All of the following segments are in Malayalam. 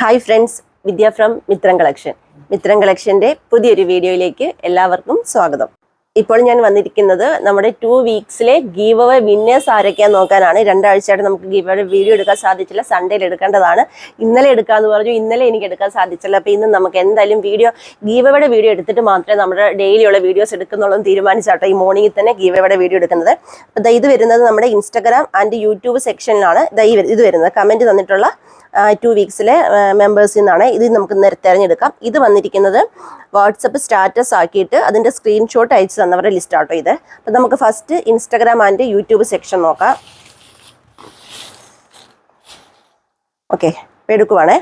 Hi friends Vidya from Mithram collection Mithram കളക്ഷന്റെ പുതിയൊരു വീഡിയോയിലേക്ക് എല്ലാവർക്കും സ്വാഗതം. ഇപ്പോൾ ഞാൻ വന്നിരിക്കുന്നത് നമ്മുടെ ടു വീക്സിലെ ഗീവ് അവേ വിന്നേഴ്സ് ആരൊക്കെയാന്ന് നോക്കാനാണ്. രണ്ടാഴ്ചയായിട്ട് നമുക്ക് ഗീവ് അവേ വീഡിയോ എടുക്കാൻ സാധിച്ചില്ല. സൺഡേയിൽ എടുക്കേണ്ടതാണ്. ഇന്നലെ എടുക്കാമെന്ന് പറഞ്ഞു. ഇന്നലെ എനിക്ക് എടുക്കാൻ സാധിച്ചില്ല. അപ്പോൾ ഇന്ന് നമുക്ക് എന്തായാലും വീഡിയോ ഗീവ് അവയുടെ വീഡിയോ എടുത്തിട്ട് മാത്രമേ നമ്മുടെ ഡെയിലിയുള്ള വീഡിയോസ് എടുക്കുന്നുള്ളൂ തീരുമാനിച്ചാട്ടോ ഈ മോർണിംഗിൽ തന്നെ ഗീവ് അവയുടെ വീഡിയോ എടുക്കുന്നത്. അപ്പോൾ ഇത് വരുന്നത് നമ്മുടെ ഇൻസ്റ്റാഗ്രാം ആൻഡ് യൂട്യൂബ് സെക്ഷനിലാണ് ഇത് വരുന്നത്. കമന്റ് തന്നിട്ടുള്ള ടു വീക്സിലെ മെമ്പേഴ്സിൽ നിന്നാണ് ഇത് നമുക്ക് തിരഞ്ഞെടുക്കാം. ഇത് വന്നിരിക്കുന്നത് വാട്സപ്പ് സ്റ്റാറ്റസ് ആക്കിയിട്ട് അതിന്റെ സ്ക്രീൻഷോട്ട് അയച്ചു തന്നവരുടെ ലിസ്റ്റ് ആട്ടോ ഇത്. അപ്പം നമുക്ക് first Instagram and YouTube section നോക്കാം. ഓക്കെ എടുക്കുവാണേ.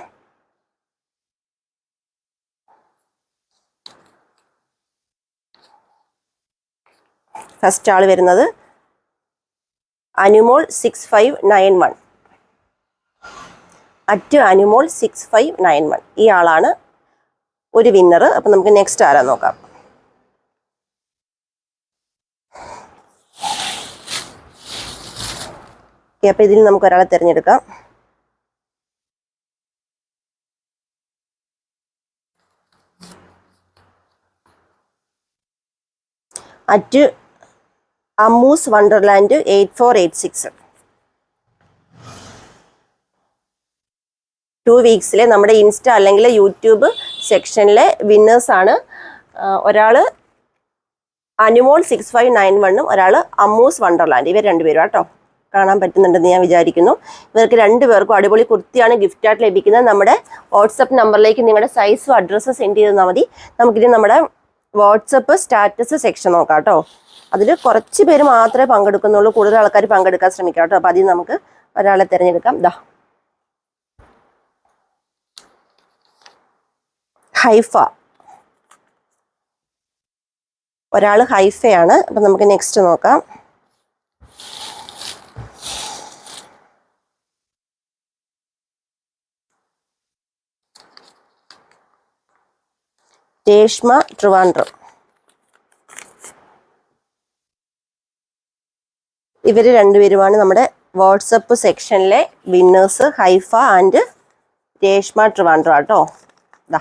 ഫസ്റ്റ് ആൾ വരുന്നത് Anumol six five nine one at Animol six five nine one. ഈ ആളാണ് ഒരു വിന്നർ അപ്പം നമുക്ക് നെക്സ്റ്റ് ആരാ നോക്കാം. അപ്പം ഇതിൽ നമുക്ക് ഒരാളെ തിരഞ്ഞെടുക്കാം. At Ammus wonderland eight four eight six. Two വീക്സിലെ നമ്മുടെ ഇൻസ്റ്റ അല്ലെങ്കിൽ യൂട്യൂബ് സെക്ഷനിലെ വിന്നേഴ്സാണ് ഒരാൾ അനിമോൾ സിക്സ് ഫൈവ് നയൻ വണ്ണും ഒരാൾ അമ്മൂസ് വണ്ടർലാൻഡ് ഇവർ രണ്ടുപേരും കേട്ടോ കാണാൻ പറ്റുന്നുണ്ടെന്ന് ഞാൻ വിചാരിക്കുന്നു. ഇവർക്ക് രണ്ടുപേർക്കും അടിപൊളി കുർത്തിയാണ് ഗിഫ്റ്റായിട്ട് ലഭിക്കുന്നത്. നമ്മുടെ വാട്സപ്പ് നമ്പറിലേക്ക് നിങ്ങളുടെ സൈസും അഡ്രസ്സും സെൻഡ് ചെയ്ത് തന്നാൽ മതി. നമുക്കിനി നമ്മുടെ വാട്സപ്പ് സ്റ്റാറ്റസ് സെക്ഷൻ നോക്കാം കേട്ടോ. അതിൽ കുറച്ച് പേര് മാത്രമേ പങ്കെടുക്കുന്നുള്ളൂ. കൂടുതൽ ആൾക്കാർ പങ്കെടുക്കാൻ ശ്രമിക്കാം കേട്ടോ. അപ്പോൾ അതിൽ നമുക്ക് ഒരാളെ തിരഞ്ഞെടുക്കാം. ദാ. ഹൈഫ. ഒരാൾ ഹൈഫയാണ്. അപ്പം നമുക്ക് നെക്സ്റ്റ് നോക്കാം. രേഷ്മ ട്രിവാൻഡ്രം. ഇവർ രണ്ടുപേരുമാണ് നമ്മുടെ വാട്സപ്പ് സെക്ഷനിലെ വിന്നേഴ്സ് ഹൈഫ ആൻഡ് രേഷ്മ ട്രിവാൻഡ്രം കേട്ടോ ദാ.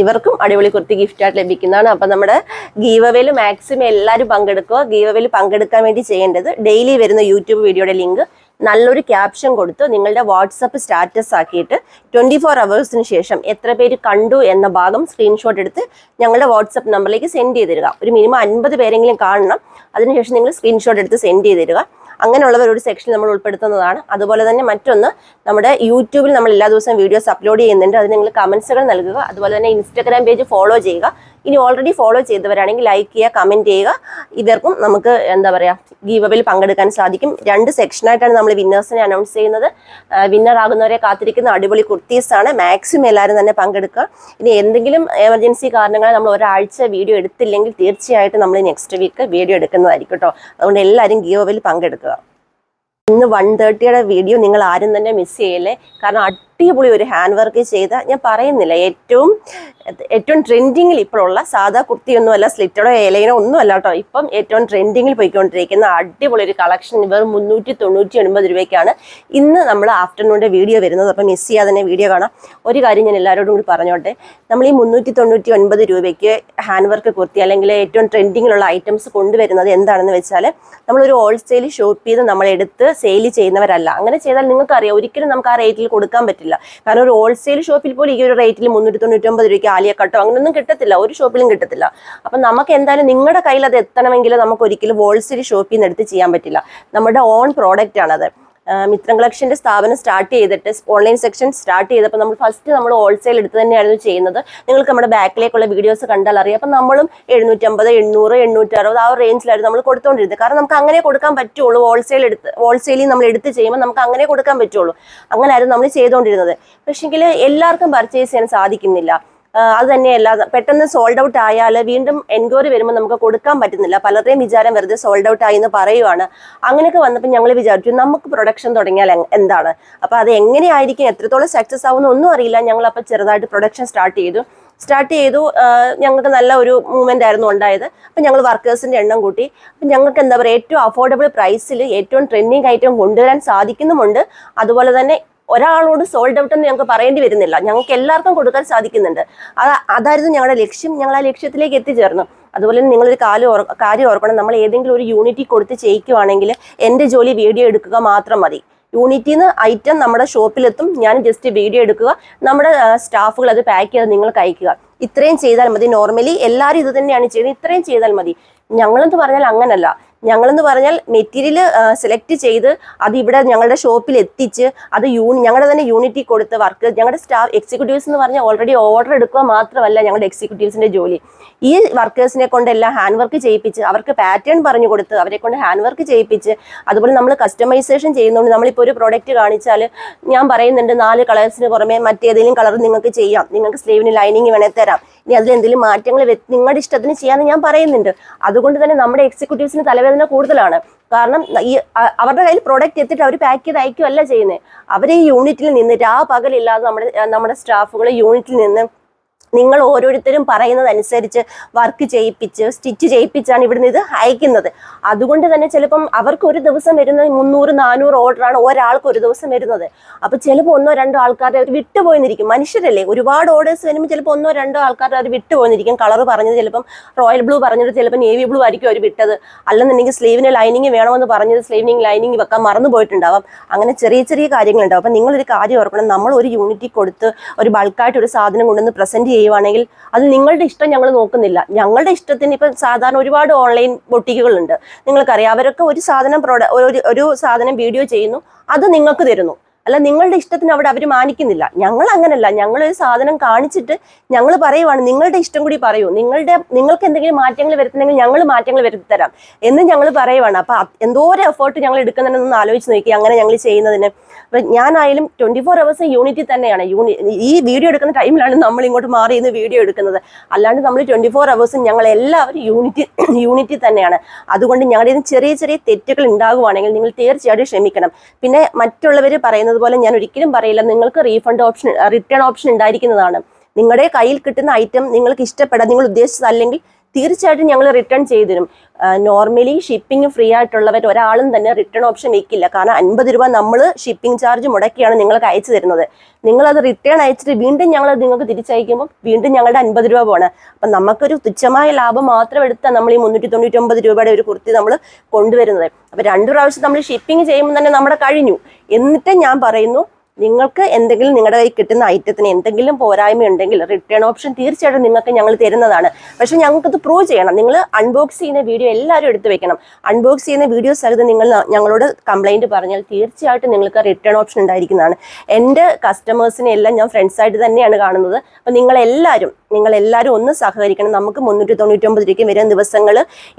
ഇവർക്കും അടിപൊളി കുർത്തി ഗിഫ്റ്റ് ആയിട്ട് ലഭിക്കുന്നതാണ്. അപ്പം നമ്മുടെ ഗീവവേൽ മാക്സിമം എല്ലാവരും പങ്കെടുക്കുക. ഗീവവേൽ പങ്കെടുക്കാൻ വേണ്ടി ചെയ്യേണ്ടത് ഡെയിലി വരുന്ന യൂട്യൂബ് വീഡിയോയുടെ ലിങ്ക് നല്ലൊരു ക്യാപ്ഷൻ കൊടുത്ത് നിങ്ങളുടെ വാട്സപ്പ് സ്റ്റാറ്റസ് ആക്കിയിട്ട് ട്വന്റി ഫോർ അവേഴ്സിന് ശേഷം എത്ര പേര് കണ്ടു എന്ന ഭാഗം സ്ക്രീൻഷോട്ട് എടുത്ത് ഞങ്ങളുടെ വാട്സപ്പ് നമ്പറിലേക്ക് സെൻഡ് ചെയ്ത് തരിക. ഒരു മിനിമം അൻപത് പേരെങ്കിലും കാണണം. അതിനുശേഷം നിങ്ങൾ സ്ക്രീൻഷോട്ട് എടുത്ത് സെൻഡ് ചെയ്ത് തരിക. അങ്ങനെയുള്ളവർ ഒരു സെക്ഷൻ നമ്മൾ ഉൾപ്പെടുത്തുന്നതാണ്. അതുപോലെ തന്നെ മറ്റൊന്ന് നമ്മുടെ യൂട്യൂബിൽ നമ്മൾ എല്ലാ ദിവസവും വീഡിയോസ് അപ്ലോഡ് ചെയ്യുന്നുണ്ട്. അതിന് നിങ്ങൾ കമൻസുകൾ നൽകുക. അതുപോലെ തന്നെ ഇൻസ്റ്റാഗ്രാം പേജ് ഫോളോ ചെയ്യുക. ഇനി ഓൾറെഡി ഫോളോ ചെയ്തവരാണെങ്കിൽ ലൈക്ക് ചെയ്യുക കമന്റ് ചെയ്യുക. ഇവർക്കും നമുക്ക് എന്താ പറയുക ഗീവബിൽ പങ്കെടുക്കാൻ സാധിക്കും. രണ്ട് സെക്ഷനായിട്ടാണ് നമ്മൾ വിന്നേഴ്സിനെ അനൗൺസ് ചെയ്യുന്നത്. വിന്നർ ആകുന്നവരെ കാത്തിരിക്കുന്ന അടിപൊളി കുർത്തീസാണ് മാക്സിമം എല്ലാവരും തന്നെ പങ്കെടുക്കുക. ഇനി എന്തെങ്കിലും എമർജൻസി കാരണങ്ങൾ നമ്മൾ ഒരാഴ്ച വീഡിയോ എടുത്തില്ലെങ്കിൽ തീർച്ചയായിട്ടും നമ്മൾ നെക്സ്റ്റ് വീക്ക് വീഡിയോ എടുക്കുന്നതായിരിക്കും കേട്ടോ അതുകൊണ്ട് എല്ലാവരും ഗീവബിൽ പങ്കെടുക്കുക. ഇന്ന് വൺ തേർട്ടിയുടെ വീഡിയോ നിങ്ങൾ ആരും തന്നെ മിസ് ചെയ്യല്ലേ? കാരണം അടിപൊളി ഒരു ഹാൻഡ് വർക്ക് ചെയ്ത ഞാൻ പറയുന്നില്ല. ഏറ്റവും ഏറ്റവും ട്രെൻഡിങ്ങിൽ ഇപ്പോഴുള്ള സാധാ കുർത്തിയൊന്നും അല്ല സ്ലിറ്റഡോ ഏലൈനോ ഒന്നും അല്ല കേട്ടോ. ഇപ്പം ഏറ്റവും ട്രെൻഡിങ്ങിൽ പോയിക്കൊണ്ടിരിക്കുന്ന അടിപൊളി ഒരു കളക്ഷൻ വെറും മുന്നൂറ്റി തൊണ്ണൂറ്റി ഒൻപത് രൂപയ്ക്കാണ് ഇന്ന് നമ്മൾ ആഫ്റ്റർനൂണിന്റെ വീഡിയോ വരുന്നത്. അപ്പം മിസ് ചെയ്യാതെ തന്നെ വീഡിയോ കാണാം. ഒരു കാര്യം ഞാൻ എല്ലാവരോടും കൂടി പറഞ്ഞോട്ടെ. നമ്മൾ ഈ മുന്നൂറ്റി തൊണ്ണൂറ്റി ഒൻപത് രൂപയ്ക്ക് ഹാൻഡ് വർക്ക് കുർത്തി അല്ലെങ്കിൽ ഏറ്റവും ട്രെൻഡിങ്ങിലുള്ള ഐറ്റംസ് കൊണ്ടുവരുന്നത് എന്താണെന്ന് വെച്ചാൽ നമ്മളൊരു ഹോൾസെയിൽ ഷോപ്പ് ചെയ്ത് നമ്മളെടുത്ത് സെയിൽ ചെയ്യുന്നവരല്ല. അങ്ങനെ ചെയ്താൽ നിങ്ങൾക്കറിയാം ഒരിക്കലും നമുക്ക് ആ റേറ്റിൽ കൊടുക്കാൻ പറ്റില്ല. കാരണം ഒരു ഹോൾസെയിൽ ഷോപ്പിൽ പോലും ഈ ഒരു റേറ്റിൽ മുന്നൂറ്റി തൊണ്ണൂറ്റൊമ്പത് രൂപയ്ക്ക് ആലിയ കട്ടോ അങ്ങനെയൊന്നും കിട്ടത്തില്ല. ഒരു ഷോപ്പിലും കിട്ടത്തില്ല. അപ്പം നമുക്ക് എന്തായാലും നിങ്ങളുടെ കയ്യിൽ അത് എത്തണമെങ്കിൽ നമുക്ക് ഒരിക്കലും ഹോൾസെയിൽ ഷോപ്പിൽ നിന്ന് എടുത്ത് ചെയ്യാൻ പറ്റില്ല. നമ്മുടെ ഓൺ പ്രോഡക്റ്റ് ആണത്. മിത്രം കളക്ഷന്റെ സ്ഥാപനം സ്റ്റാർട്ട് ചെയ്തിട്ട് ഓൺലൈൻ സെക്ഷൻ സ്റ്റാർട്ട് ചെയ്തപ്പോൾ നമ്മൾ ഫസ്റ്റ് നമ്മൾ ഹോൾസെയിൽ എടുത്ത് തന്നെയായിരുന്നു ചെയ്യുന്നത്. നിങ്ങൾക്ക് നമ്മുടെ ബാക്കിലേക്കുള്ള വീഡിയോസ് കണ്ടാൽ അറിയാം. അപ്പം നമ്മളും എഴുന്നൂറ്റമ്പത് എണ്ണൂറ് എണ്ണൂറ്റി അറുപത് ആ റേഞ്ചിലായിരുന്നു നമ്മൾ കൊടുത്തുകൊണ്ടിരുന്നത്. കാരണം നമുക്ക് അങ്ങനെ കൊടുക്കാൻ പറ്റുള്ളൂ. ഹോൾസെയിൽ എടുത്ത് ഹോൾസെയിലിൽ നമ്മൾ എടുത്ത് ചെയ്യുമ്പോൾ നമുക്ക് അങ്ങനെ കൊടുക്കാൻ പറ്റുള്ളൂ. അങ്ങനെയായിരുന്നു നമ്മൾ ചെയ്തുകൊണ്ടിരുന്നത്. പക്ഷേങ്കിൽ എല്ലാവർക്കും പർച്ചേസ് ചെയ്യാൻ സാധിക്കുന്നില്ല. അത് തന്നെയല്ല. പെട്ടെന്ന് സോൾഡ് ഔട്ട് ആയാൽ വീണ്ടും എൻക്വയറി വരുമ്പോൾ നമുക്ക് കൊടുക്കാൻ പറ്റുന്നില്ല. പലരുടെയും വിചാരം വെറുതെ സോൾഡ് ഔട്ട് ആയി എന്ന് പറയുവാണ്. അങ്ങനെയൊക്കെ വന്നപ്പോൾ ഞങ്ങൾ വിചാരിച്ചു നമുക്ക് പ്രൊഡക്ഷൻ തുടങ്ങിയാൽ എന്താണ്? അപ്പോൾ അത് എങ്ങനെയായിരിക്കും? എത്രത്തോളം സക്സസ് ആവുമെന്ന് ഒന്നും അറിയില്ല. ഞങ്ങൾ അപ്പോൾ ചെറുതായിട്ട് പ്രൊഡക്ഷൻ സ്റ്റാർട്ട് ചെയ്തു. സ്റ്റാർട്ട് ചെയ്തു ഞങ്ങൾക്ക് നല്ല ഒരു മൂവ്മെന്റ് ആയിരുന്നു ഉണ്ടായത്. അപ്പം ഞങ്ങൾ വർക്കേഴ്സിന്റെ എണ്ണം കൂട്ടി. അപ്പം ഞങ്ങൾക്ക് എന്താ പറയുക ഏറ്റവും അഫോർഡബിൾ പ്രൈസിൽ ഏറ്റവും ട്രെൻഡിങ് ഐറ്റം കൊണ്ടുവരാൻ സാധിക്കുന്നുമുണ്ട്. അതുപോലെ തന്നെ ഒരാളോട് സോൾഡ് ഔട്ട് എന്ന് ഞങ്ങൾക്ക് പറയേണ്ടി വരുന്നില്ല. ഞങ്ങൾക്ക് എല്ലാവർക്കും കൊടുക്കാൻ സാധിക്കുന്നുണ്ട്. അത് അതായിരുന്നു ഞങ്ങളുടെ ലക്ഷ്യം. ഞങ്ങൾ ആ ലക്ഷ്യത്തിലേക്ക് എത്തിച്ചേർന്നു. അതുപോലെ തന്നെ നിങ്ങളൊരു കാര്യം ഓർ കാര്യം ഓർക്കണം. നമ്മൾ ഏതെങ്കിലും ഒരു യൂണിറ്റി കൊടുത്ത് ചെയ്യിക്കുവാണെങ്കിൽ എന്റെ ജോലി വീഡിയോ എടുക്കുക മാത്രം മതി. യൂണിറ്റിന്ന് ഐറ്റം നമ്മുടെ ഷോപ്പിലെത്തും ഞാൻ ജസ്റ്റ് വീഡിയോ എടുക്കുക. നമ്മുടെ സ്റ്റാഫുകൾ അത് പാക്ക് ചെയ്ത് നിങ്ങൾക്ക് അയക്കുക ഇത്രയും ചെയ്താൽ മതി. നോർമലി എല്ലാവരും ഇത് തന്നെയാണ് ചെയ്യുന്നത്. ഇത്രയും ചെയ്താൽ മതി. ഞങ്ങളെന്ന് പറഞ്ഞാൽ അങ്ങനല്ല. ഞങ്ങളെന്ന് പറഞ്ഞാൽ മെറ്റീരിയൽ സെലക്ട് ചെയ്ത് അത് ഇവിടെ ഞങ്ങളുടെ ഷോപ്പിൽ എത്തിച്ച് അത് യൂണി ഞങ്ങളുടെ തന്നെ യൂണിറ്റി കൊടുത്ത് വർക്ക് ഞങ്ങളുടെ സ്റ്റാഫ് എക്സിക്യൂട്ടീവ്സ് എന്ന് പറഞ്ഞാൽ ഓൾറെഡി ഓർഡർ എടുക്കുക മാത്രമല്ല ഞങ്ങളുടെ എക്സിക്യൂട്ടീവ്സിന്റെ ജോലി. ഈ വർക്കേഴ്സിനെ കൊണ്ട് എല്ലാം ഹാൻഡ് വർക്ക് ചെയ്യിപ്പിച്ച് അവർക്ക് പാറ്റേൺ പറഞ്ഞു കൊടുത്ത് അവരെ കൊണ്ട് ഹാൻഡ് വർക്ക് ചെയ്യിപ്പിച്ച് അതുപോലെ നമ്മൾ കസ്റ്റമൈസേഷൻ ചെയ്യുന്നതുകൊണ്ട് നമ്മളിപ്പോൾ ഒരു പ്രോഡക്റ്റ് കാണിച്ചാൽ ഞാൻ പറയുന്നുണ്ട് നാല് കളേഴ്സിന് പുറമെ മറ്റേതെങ്കിലും കളർ നിങ്ങൾക്ക് ചെയ്യാം. നിങ്ങൾക്ക് സ്ലീവിന് ലൈനിങ് വേണേൽ തരാം. ഇനി അതിൽ എന്തെങ്കിലും മാറ്റങ്ങൾ നിങ്ങളുടെ ഇഷ്ടത്തിന് ചെയ്യാമെന്ന് ഞാൻ പറയുന്നുണ്ട്. അതുകൊണ്ട് തന്നെ നമ്മുടെ എക്സിക്യൂട്ടീവ്സിന് തലവേദന കൂടുതലാണ്. കാരണം ഈ അവരുടെ കയ്യിൽ പ്രോഡക്റ്റ് എത്തിയിട്ട് അവർ പാക്ക് ചെയ്ത് അയക്കുകയല്ല ചെയ്യുന്നത് അവർ ഈ യൂണിറ്റിൽ നിന്ന് രാ പകലില്ലാതെ നമ്മുടെ നമ്മുടെ സ്റ്റാഫുകൾ യൂണിറ്റിൽ നിന്ന് നിങ്ങൾ ഓരോരുത്തരും പറയുന്നതനുസരിച്ച് വർക്ക് ചെയ്യിപ്പിച്ച് സ്റ്റിച്ച് ചെയ്യിപ്പിച്ചാണ് ഇവിടുന്ന് ഇത് അയക്കുന്നത്. അതുകൊണ്ട് തന്നെ ചിലപ്പം അവർക്ക് ഒരു ദിവസം വരുന്ന മുന്നൂറ് നാനൂറ് ഓർഡറാണ് ഒരാൾക്ക് ഒരു ദിവസം വരുന്നത്. അപ്പൊ ചിലപ്പോൾ ഒന്നോ രണ്ടോ ആൾക്കാരുടെ അവർ വിട്ടുപോയിരിക്കും മനുഷ്യരല്ലേ? ഒരുപാട് ഓർഡേഴ്സ് വരുമ്പോൾ ചിലപ്പോൾ ഒന്നോ രണ്ടോ ആൾക്കാരുടെ അവർ വിട്ടുപോയിരിക്കും കളർ പറഞ്ഞത് ചിലപ്പം റോയൽ ബ്ലൂ പറഞ്ഞത് ചിലപ്പോൾ നേവി ബ്ലൂ ആയിരിക്കും അവർ വിട്ടത്. അല്ലെന്നുണ്ടെങ്കിൽ സ്ലീവിന് ലൈനിങ് വേണമെന്ന് പറഞ്ഞത് സ്ലീവിനിങ് ലൈനിങ് വെക്കാൻ മറന്നു പോയിട്ടുണ്ടാവാം. അങ്ങനെ ചെറിയ ചെറിയ കാര്യങ്ങളുണ്ടാവും. അപ്പം നിങ്ങളൊരു കാര്യം ഓർക്കണം. നമ്മൾ ഒരു യൂണിറ്റി കൊടുത്ത് ഒരു ബൾക്കായിട്ട് ഒരു സാധനം കൊണ്ടുവന്ന് പ്രസന്റ് ചെയ്യുവാണെങ്കിൽ അത് നിങ്ങളുടെ ഇഷ്ടം ഞങ്ങൾ നോക്കുന്നില്ല. ഞങ്ങളുടെ ഇഷ്ടത്തിന് ഇപ്പം സാധാരണ ഒരുപാട് ഓൺലൈൻ ബൊട്ടിക്കുകളുണ്ട്. നിങ്ങൾക്കറിയാം അവരൊക്കെ ഒരു സാധനം പ്രോഡ ഒരു സാധനം വീഡിയോ ചെയ്യുന്നു അത് നിങ്ങൾക്ക് തരുന്നു. അല്ല നിങ്ങളുടെ ഇഷ്ടത്തിന് അവിടെ അവർ മാനിക്കുന്നില്ല. ഞങ്ങൾ അങ്ങനല്ല. ഞങ്ങൾ ഒരു സാധനം കാണിച്ചിട്ട് ഞങ്ങൾ പറയുവാണ് നിങ്ങളുടെ ഇഷ്ടം കൂടി പറയൂ. നിങ്ങളുടെ നിങ്ങൾക്ക് എന്തെങ്കിലും മാറ്റങ്ങൾ വരുത്തണമെങ്കിൽ ഞങ്ങൾ മാറ്റങ്ങൾ വരുത്തി തരാം എന്ന് ഞങ്ങൾ പറയുവാണ്. അപ്പൊ എന്തോരം എഫേർട്ട് ഞങ്ങൾ എടുക്കുന്നുണ്ടെന്ന് ആലോചിച്ച് നോക്കി അങ്ങനെ ഞങ്ങൾ ചെയ്യുന്നതിന്. അപ്പൊ ഞാനായാലും ട്വന്റി ഫോർ അവേഴ്സ് യൂണിറ്റി തന്നെയാണ്. യൂണി ഈ വീഡിയോ എടുക്കുന്ന ടൈമിലാണ് നമ്മൾ ഇങ്ങോട്ട് മാറി ഇന്ന് വീഡിയോ എടുക്കുന്നത്. അല്ലാണ്ട് നമ്മൾ ട്വന്റി ഫോർ അവേഴ്സും ഞങ്ങൾ എല്ലാവരും യൂണിറ്റി യൂണിറ്റി തന്നെയാണ്. അതുകൊണ്ട് ഞങ്ങളുടെ ചെറിയ ചെറിയ തെറ്റുകൾ ഉണ്ടാകുവാണെങ്കിൽ നിങ്ങൾ തീർച്ചയായിട്ടും ക്ഷമിക്കണം. പിന്നെ മറ്റുള്ളവർ പറയുന്നത് പോലെ ഞാൻ ഒരിക്കലും പറയില്ല നിങ്ങൾക്ക് റീഫണ്ട് ഓപ്ഷൻ റിട്ടേൺ ഓപ്ഷൻ ഉണ്ടായിരിക്കുന്നതാണ്. നിങ്ങളുടെ കയ്യിൽ കിട്ടുന്ന ഐറ്റം നിങ്ങൾക്ക് ഇഷ്ടപ്പെടാം നിങ്ങൾ ഉദ്ദേശിച്ചതല്ലെങ്കിൽ തീർച്ചയായിട്ടും ഞങ്ങൾ റിട്ടേൺ ചെയ്തു തരും നോർമലി ഷിപ്പിംഗ് ഫ്രീ ആയിട്ടുള്ളവർ ഒരാളും തന്നെ റിട്ടേൺ ഓപ്ഷൻ വെക്കില്ല കാരണം അൻപത് രൂപ നമ്മൾ ഷിപ്പിംഗ് ചാർജ് മുടക്കിയാണ് നിങ്ങൾക്ക് അയച്ചു തരുന്നത്. നിങ്ങൾ അത് റിട്ടേൺ അയച്ചിട്ട് വീണ്ടും ഞങ്ങൾ നിങ്ങൾക്ക് തിരിച്ചയക്കുമ്പോൾ വീണ്ടും ഞങ്ങളുടെ അൻപത് രൂപ പോകണം അപ്പം നമുക്കൊരു തുച്ഛമായ ലാഭം മാത്രം എടുത്താൽ നമ്മൾ ഈ മുന്നൂറ്റി തൊണ്ണൂറ്റി ഒമ്പത് രൂപയുടെ ഒരു കുർത്തി നമ്മൾ കൊണ്ടുവരുന്നത്. അപ്പം രണ്ട് പ്രാവശ്യം നമ്മൾ ഷിപ്പിംഗ് ചെയ്യുമ്പോൾ തന്നെ നമ്മുടെ കഴിഞ്ഞു. എന്നിട്ട് ഞാൻ പറയുന്നു നിങ്ങൾക്ക് എന്തെങ്കിലും നിങ്ങളുടെ കയ്യിൽ കിട്ടുന്ന ഐറ്റത്തിന് എന്തെങ്കിലും പോരായ്മ ഉണ്ടെങ്കിൽ റിട്ടേൺ ഓപ്ഷൻ തീർച്ചയായിട്ടും നിങ്ങൾക്ക് ഞങ്ങൾ തരുന്നതാണ്. പക്ഷെ ഞങ്ങൾക്കത് പ്രൂവ് ചെയ്യണം. നിങ്ങൾ അൺബോക്സ് ചെയ്യുന്ന വീഡിയോ എല്ലാവരും എടുത്തു വെക്കണം. അൺബോക്സ് ചെയ്യുന്ന വീഡിയോ സഹിതം നിങ്ങൾ ഞങ്ങളോട് കംപ്ലൈന്റ് പറഞ്ഞാൽ തീർച്ചയായിട്ടും നിങ്ങൾക്ക് റിട്ടേൺ ഓപ്ഷൻ ഉണ്ടായിരിക്കുന്നതാണ്. എന്റെ കസ്റ്റമേഴ്സിനെ എല്ലാം ഞാൻ ഫ്രണ്ട്സായിട്ട് തന്നെയാണ് കാണുന്നത്. അപ്പം നിങ്ങളെല്ലാവരും നിങ്ങളെല്ലാവരും ഒന്ന് സഹകരിക്കണം. നമുക്ക് മുന്നൂറ്റി തൊണ്ണൂറ്റി ഒമ്പത് രൂപയ്ക്ക് വരുന്ന ദിവസങ്ങൾ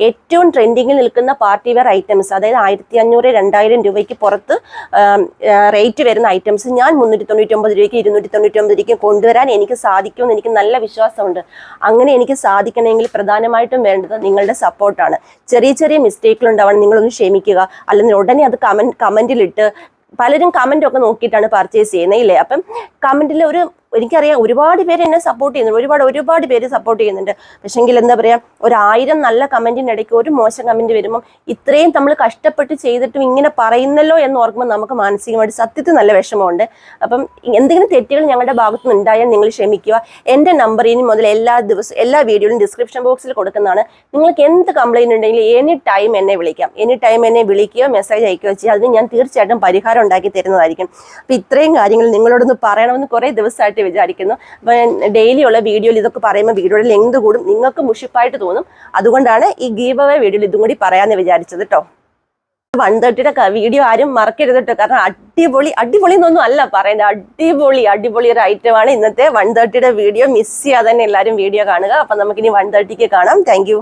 ഏറ്റവും ട്രെൻഡിങ്ങിൽ നിൽക്കുന്ന പാർട്ടി വെയർ ഐറ്റംസ് അതായത് ആയിരത്തി അഞ്ഞൂറ് രണ്ടായിരം രൂപയ്ക്ക് പുറത്ത് റേറ്റ് വരുന്ന ഐറ്റംസ് ഞാൻ മുന്നൂറ്റി തൊണ്ണൂറ്റി ഒമ്പത് രൂപയ്ക്ക് ഇരുന്നൂറ്റി തൊണ്ണൂറ്റി ഒമ്പത് രൂപയ്ക്ക് കൊണ്ടുവരാൻ എനിക്ക് സാധിക്കുമെന്ന് എനിക്ക് നല്ല വിശ്വാസമുണ്ട്. അങ്ങനെ എനിക്ക് സാധിക്കണമെങ്കിൽ പ്രധാനമായിട്ടും വേണ്ടത് നിങ്ങളുടെ സപ്പോർട്ടാണ് ചെറിയ ചെറിയ മിസ്റ്റേക്കുകൾ ഉണ്ടാവണം. നിങ്ങളൊന്ന് ക്ഷമിക്കുക. അല്ലെങ്കിൽ ഉടനെ അത് കമൻ കമന്റിലിട്ട് പലരും കമന്റ് ഒക്കെ നോക്കിയിട്ടാണ് പർച്ചേസ് ചെയ്യുന്നത് ഇല്ലേ? അപ്പം കമന്റിൽ ഒരു എനിക്കറിയാം ഒരുപാട് പേര് എന്നെ സപ്പോർട്ട് ചെയ്യുന്നുണ്ട്. ഒരുപാട് ഒരുപാട് പേര് സപ്പോർട്ട് ചെയ്യുന്നുണ്ട്. പക്ഷെങ്കിൽ എന്താ പറയുക ഒരു ആയിരം നല്ല കമന്റിനിടയ്ക്ക് ഒരു മോശം കമന്റ് വരുമ്പം ഇത്രയും നമ്മൾ കഷ്ടപ്പെട്ട് ചെയ്തിട്ടും ഇങ്ങനെ പറയുന്നല്ലോ എന്ന് ഓർക്കുമ്പോൾ നമുക്ക് മാനസികമായിട്ട് സത്യത്തിൽ നല്ല വിഷമമുണ്ട്. അപ്പം എന്തെങ്കിലും തെറ്റുകൾ ഞങ്ങളുടെ ഭാഗത്തു നിന്ന് ഉണ്ടായാൽ നിങ്ങൾ ക്ഷമിക്കുക. എന്റെ നമ്പർ ഇനി മുതൽ എല്ലാ ദിവസവും എല്ലാ വീഡിയോയിലും ഡിസ്ക്രിപ്ഷൻ ബോക്സിൽ കൊടുക്കുന്നതാണ്. നിങ്ങൾക്ക് എന്ത് കംപ്ലൈന്റ് ഉണ്ടെങ്കിലും എനി ടൈം എന്നെ വിളിക്കാം. എനി ടൈം എന്നെ വിളിക്കുകയോ മെസ്സേജ് അയക്കുകയോ ചെയ്യുക അതിന് ഞാൻ തീർച്ചയായിട്ടും പരിഹാരം ഉണ്ടാക്കി തരുന്നതായിരിക്കും. അപ്പം ഇത്രയും കാര്യങ്ങൾ നിങ്ങളോടൊന്ന് പറയണമെന്ന് കുറേ ദിവസമായിട്ട് വിചാരിക്കുന്നു. അപ്പം ഡെയിലി ഉള്ള വീഡിയോയിൽ ഇതൊക്കെ പറയുമ്പോൾ വീഡിയോയുടെ ലെങ്ത് കൂടും. നിങ്ങൾക്ക് മുഷിപ്പായിട്ട് തോന്നും. അതുകൊണ്ടാണ് ഈ ഗീവ് അവേ വീഡിയോയിൽ ഇതും കൂടി പറയാമെന്ന് വിചാരിച്ചത് കേട്ടോ വൺ തേർട്ടിയുടെ വീഡിയോ ആരും മറക്കരുത് കേട്ടോ കാരണം അടിപൊളി അടിപൊളി എന്നൊന്നും അല്ല പറയേണ്ടത് അടിപൊളി അടിപൊളി ഒരു ഐറ്റമാണ് ഇന്നത്തെ വൺ തേർട്ടിയുടെ വീഡിയോ മിസ് ചെയ്യാതെ തന്നെ എല്ലാവരും വീഡിയോ കാണുക. അപ്പം നമുക്കിനി വൺ തേർട്ടിക്ക് കാണാം. താങ്ക്